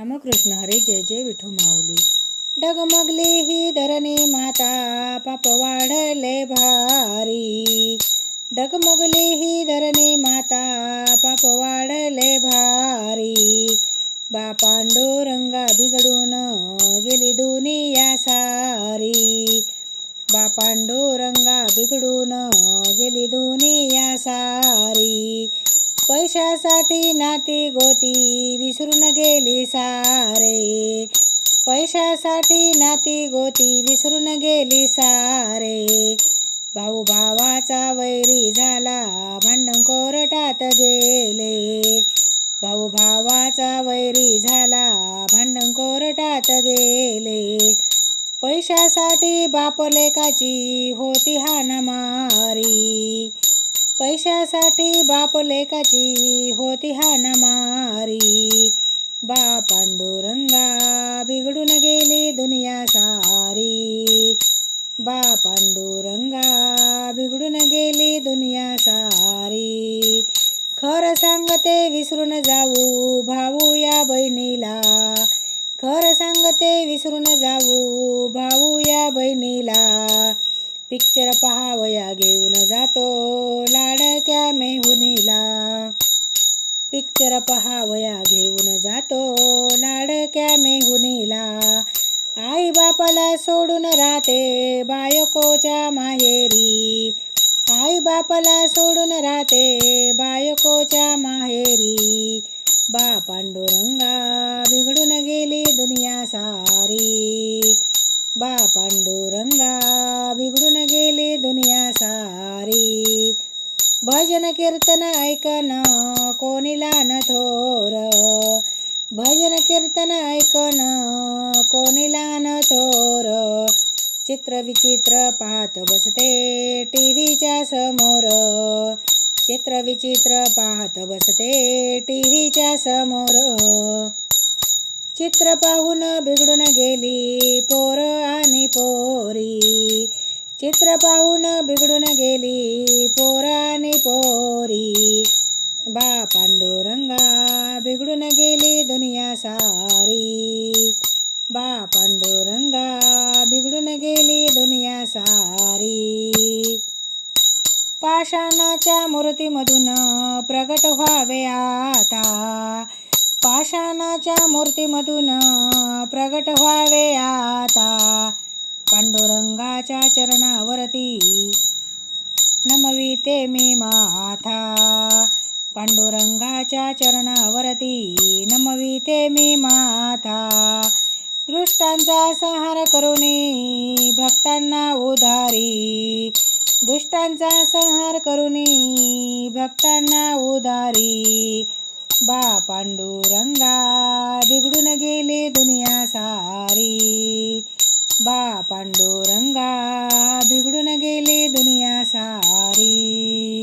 रामकृष्ण हरी जय जय विठू माऊली. डगमगली ही धरणी माता पाप वाढले भारी. डगमगली ही धरणी माता पाप वाढले भारी. बा पांडुरंगा बिघडून गेली दुनिया सारी. बा पांडुरंगा बिघडून गेली दुनिया सारी. पैशासाठी नाती गोती विसरून गेली सारे. पैशासाठी नाती गोती विसरून गेली सारे. भाऊ भावाचा वैरी झाला भांडण कोरटात गेले. भाऊ भावाचा वैरी झाला भांडण कोरटात गेले. पैशासाठी बाप लेकाची होती हाणामारी. पैशासाठी बाप लेकाची होती हाणामारी. बा पांडुरंगा बिघडून गेली दुनिया सारी. बा पांडुरंगा बिघडून गेली दुनिया सारी. खरं सांगते विसरून जाऊ भाऊ या बहिणीला. खरं सांगते विसरून जाऊ भाऊ या बहिणीला. पिक्चर पहावया घेऊन जातो लाडक्या मेहुनीला पिक्चर पहावया घेऊन जातो लाडक्या मेहुनीला आई बापाला सोडून राहते बायकोच्या माहेरी. आई बापाला सोडून राहते बायकोच्या माहेरी. बा पांडुरंगा बिघडून गेली दुनिया सारी. बा पांडुरंगा भजन कीर्तन ऐकन कोणीला न थोर. भजन कीर्तन ऐकन कोणीला न थोर. चित्र विचित्र पाहत बसते टी व्हीच्या समोर. चित्र विचित्र पाहत बसते टी व्हीच्या समोर. चित्र पाहून बिघडून गेली पोर आणि पोरी. चित्र पाहून बिघडून गेली सारी बा पांडुरंगा बिघडून गेली दुनिया सारी. पाषाणाच्या मूर्तीमधून प्रगट व्हावे आता. पाषाणाच्या मूर्तीमधून प्रगट व्हावे आता. पांडुरंगाच्या चरणावरती नमविते मी माथा. पांडुरंगाच्या चरणावरती नमविते मी माथा दृष्टांचा संहार करुनी भक्तांना उधारी. दुष्टांचा संहार करुनी भक्तांना उधारी. बा पांडुरंगा बिघडून गेले दुनिया सारी. बा पांडुरंगा बिघडून गेले दुनिया सारी.